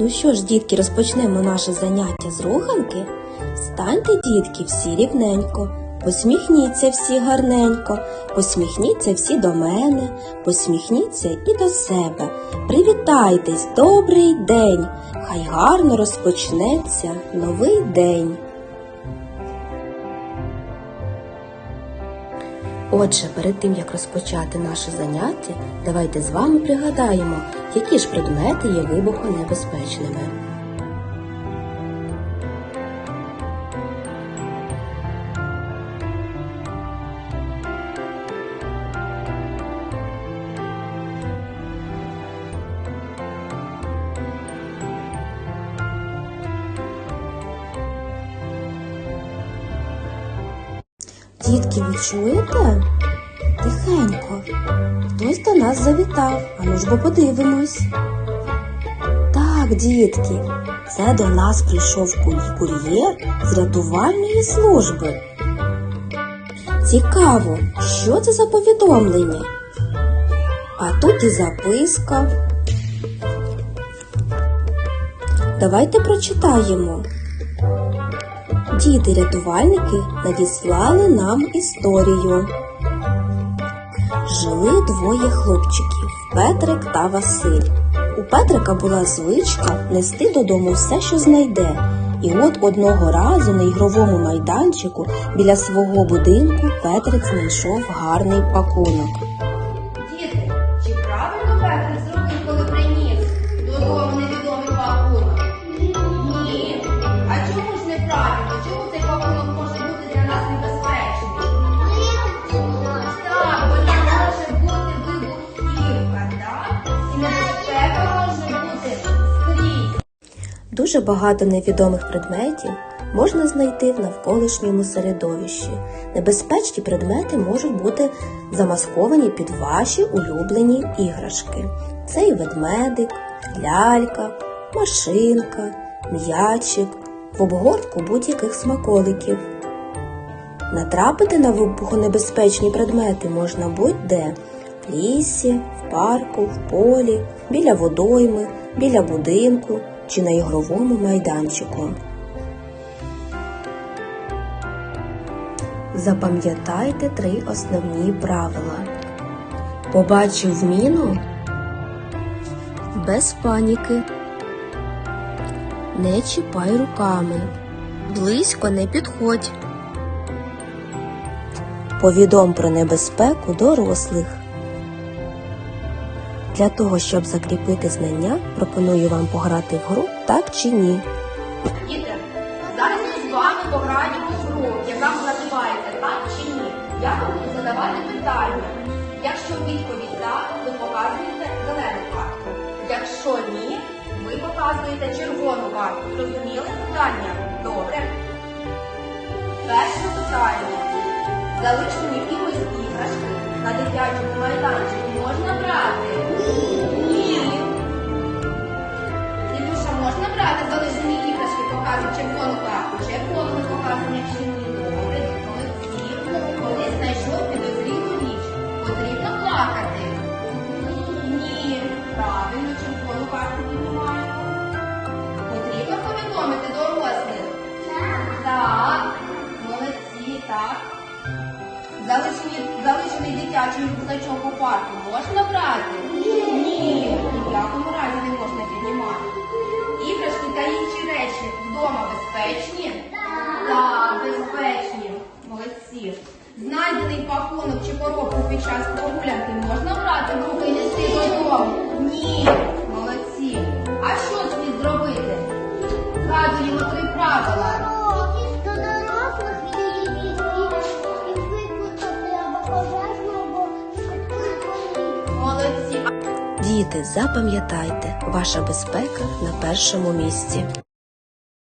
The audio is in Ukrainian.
Ну що ж, дітки, розпочнемо наше заняття з руханки. Станьте, дітки, всі рівненько, посміхніться всі гарненько, посміхніться всі до мене, посміхніться і до себе. Привітайтесь, добрий день! Хай гарно розпочнеться новий день. Отже, перед тим як розпочати наше заняття, давайте з вами пригадаємо, які ж предмети є вибухонебезпечними. Дітки, ви чуєте? Тихенько. Хтось до нас завітав, а ну ж бо подивимось. Так, дітки, це до нас прийшов кур'єр з рятувальної служби. Цікаво, що це за повідомлення? А тут і записка. Давайте прочитаємо. Діти-рятувальники надіслали нам історію. Жили двоє хлопчиків Петрик та Василь. У Петрика була звичка нести додому все, що знайде. І от одного разу на ігровому майданчику біля свого будинку Петрик знайшов гарний пакунок. Діти, чи правильно Петрик зробив, коли приніс додому невідомий пакунок? Ні. А чому ж неправильно? Дуже багато невідомих предметів можна знайти в навколишньому середовищі. Небезпечні предмети можуть бути замасковані під ваші улюблені іграшки. Це і ведмедик, лялька, машинка, м'ячик, в обгортку будь-яких смаколиків. Натрапити на вибухонебезпечні предмети можна будь-де в лісі, в парку, в полі, біля водойми, біля будинку чи на ігровому майданчику. Запам'ятайте три основні правила. Побачив міну без паніки. Не чіпай руками. Близько не підходь. Повідом про небезпеку дорослих. Для того, щоб закріпити знання, пропоную вам пограти в гру так чи ні. Діти, зараз ми з вами пограємо в гру, яка називається так чи ні. Я вам буду задавати питання. Якщо відповідь так, ви показуєте зелену картку. Якщо ні, ви показуєте червону картку. Зрозуміли питання? Добре. Перше питання. Залишені якимось іграшки на дитячому майданчику можна брати? Ні. Ілюша, можна брати дитячий рюкзачок у парку можна брати? Ні. Ні в якому разі не можна піднімати. Іграшки та інші речі вдома безпечні? Так, безпечні. Молодці. Знайдений пакунок чи коробку під час прогулянки можна брати в руки і нести додому? Ні. Молодці. А що слід зробити? Згадуємо три правила. Діти, запам'ятайте, ваша безпека на першому місці.